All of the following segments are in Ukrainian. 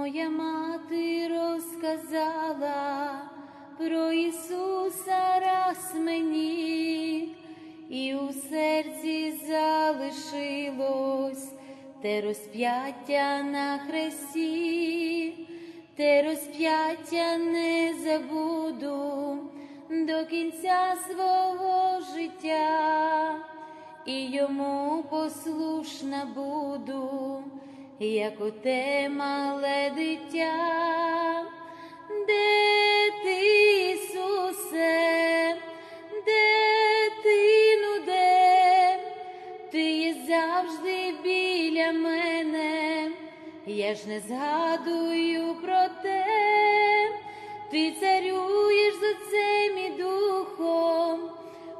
Моя мати розказала про Ісуса раз мені, і у серці залишилось те розп'яття на хресті, те розп'яття не забуду до кінця свого життя, і йому послушна буду, як оте мале дитя. Де ти, Ісусе, де ти, ну де? Ти є завжди біля мене, я ж не згадую про те, ти царюєш за цим і духом,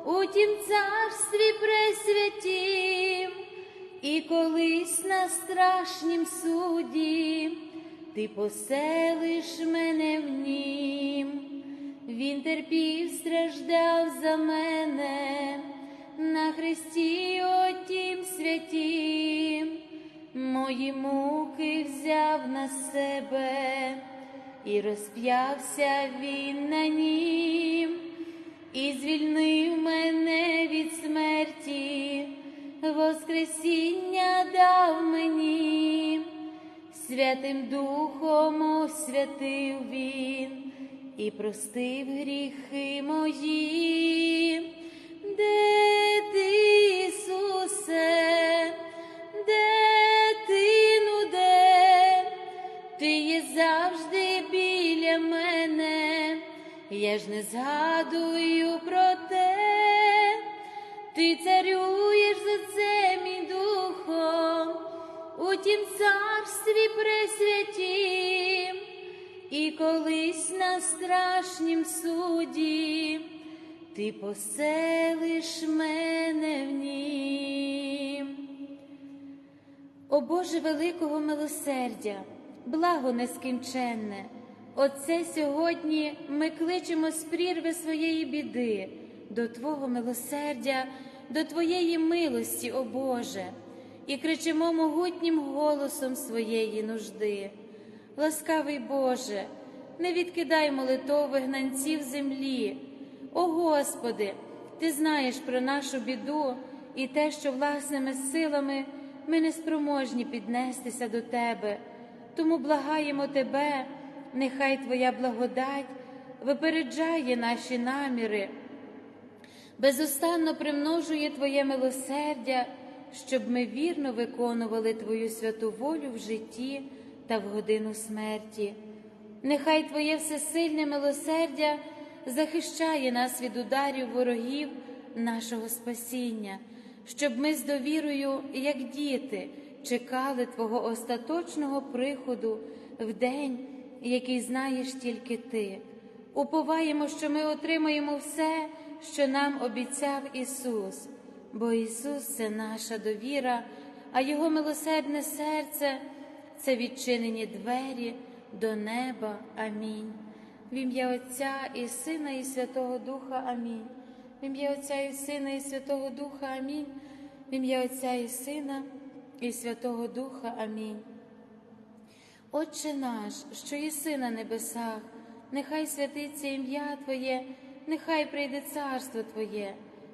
у тім царстві пресвятім, і колись на страшнім суді ти поселиш мене в нім. Він терпів, страждав за мене на хресті отім святім, мої муки взяв на себе і розп'явся він на нім, і звільнив мене від смерті, Воскресіння дав мені, Святим Духом освятив він і простив гріхи мої. Де ти, Ісусе, де ти, ну де? Ти є завжди біля мене, я ж не згадую про те, ти царюєш тім царстві пресвятім, і колись на страшнім суді ти поселиш мене в нім. О Боже великого милосердя, благо нескінченне, Отце сьогодні ми кличемо з прірви своєї біди до Твого милосердя, до Твоєї милості, о Боже, і кричимо могутнім голосом своєї нужди. Ласкавий Боже, не відкидай молитов вигнанців землі. О Господи, Ти знаєш про нашу біду і те, що власними силами ми не спроможні піднестися до Тебе. Тому благаємо Тебе, нехай Твоя благодать випереджає наші наміри, безустанно примножує Твоє милосердя, щоб ми вірно виконували Твою святу волю в житті та в годину смерті. Нехай Твоє всесильне милосердя захищає нас від ударів ворогів нашого спасіння, щоб ми з довірою, як діти, чекали Твого остаточного приходу в день, який знаєш тільки Ти. Уповаємо, що ми отримаємо все, що нам обіцяв Ісус, бо Ісус це наша довіра, а Його милосердне серце це відчинені двері до неба. Амінь. В ім'я Отця і Сина, і Святого Духа Амінь. В ім'я Отця і Сина, і Святого Духа Амінь. В ім'я Отця і Сина, і Святого Духа Амінь. Отче наш, що єси на небесах, нехай святиться ім'я Твоє, нехай прийде царство Твоє,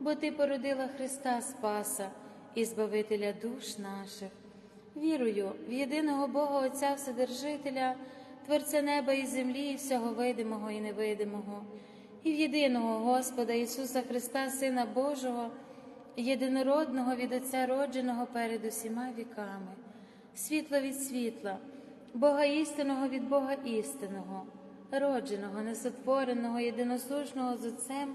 бо Ти породила Христа Спаса і Збавителя душ наших. Вірую в єдиного Бога Отця Вседержителя, Творця неба і землі, і всього видимого і невидимого, і в єдиного Господа Ісуса Христа, Сина Божого, єдинородного від Отця родженого перед усіма віками, світла від світла, Бога істинного від Бога істинного, родженого, несотвореного, єдиносушного з Отцем,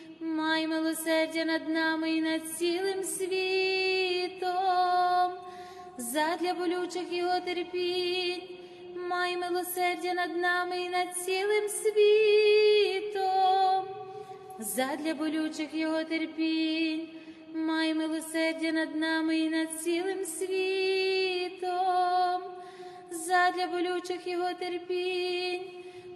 Май милосердя над нами і над цілим світом, задля болючих його терпінь, май милосердя над нами і над цілим світом, задля болючих його терпінь, май милосердя над нами і над цілим світом, задля болючих його терпінь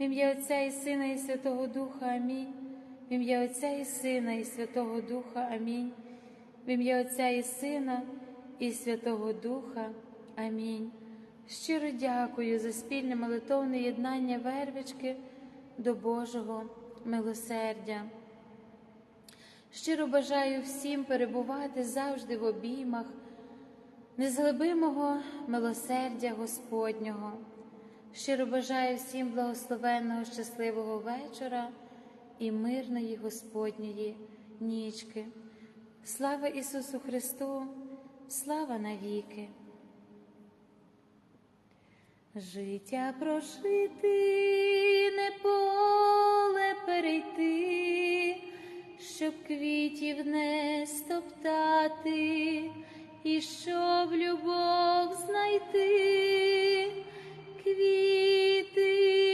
В ім'я Отця і Сина, і Святого Духа Амінь. В ім'я Отця і Сина, і Святого Духа Амінь. В ім'я Отця і Сина, і Святого Духа. Амінь. Щиро дякую за спільне молитовне єднання вервички до Божого милосердя. Щиро бажаю всім перебувати завжди в обіймах незглибимого милосердя Господнього. Щиро бажаю всім благословенного, щасливого вечора і мирної Господньої нічки. Слава Ісусу Христу, слава навіки. Життя прожити, не поле перейти, щоб квітів не стоптати, і щоб любов знайти, квіти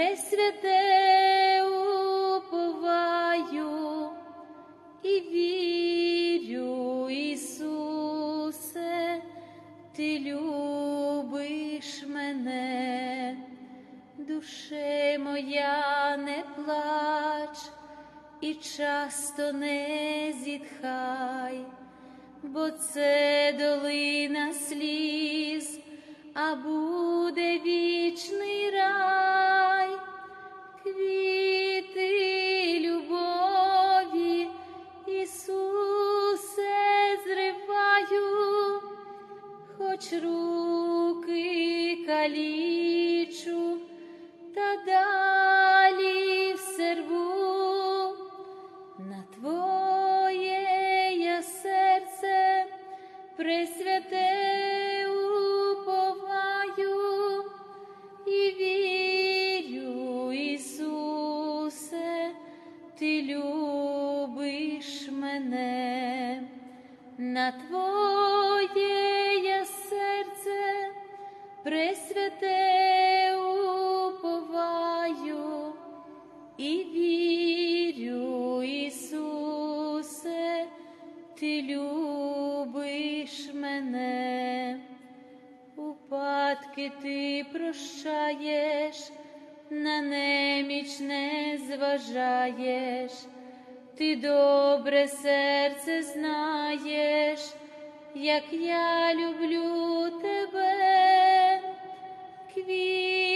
пресвяте уповаю і вірю, Ісусе, ти любиш мене, душе моя не плач і часто не ಬಯಲಿ присвяте уповаю і вірю, Ісусе, ти любиш мене, упадки ти прощаєш, на неміч не зважаєш, ти добре серце знаєш, як я люблю тебе, квіти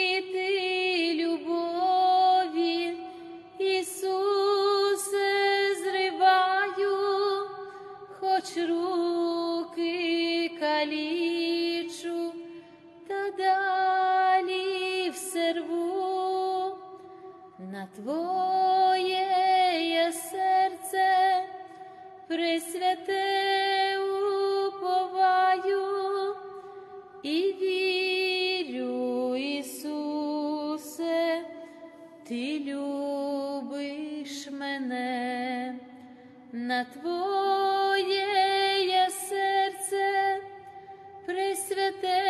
на Твоє серце присвяте.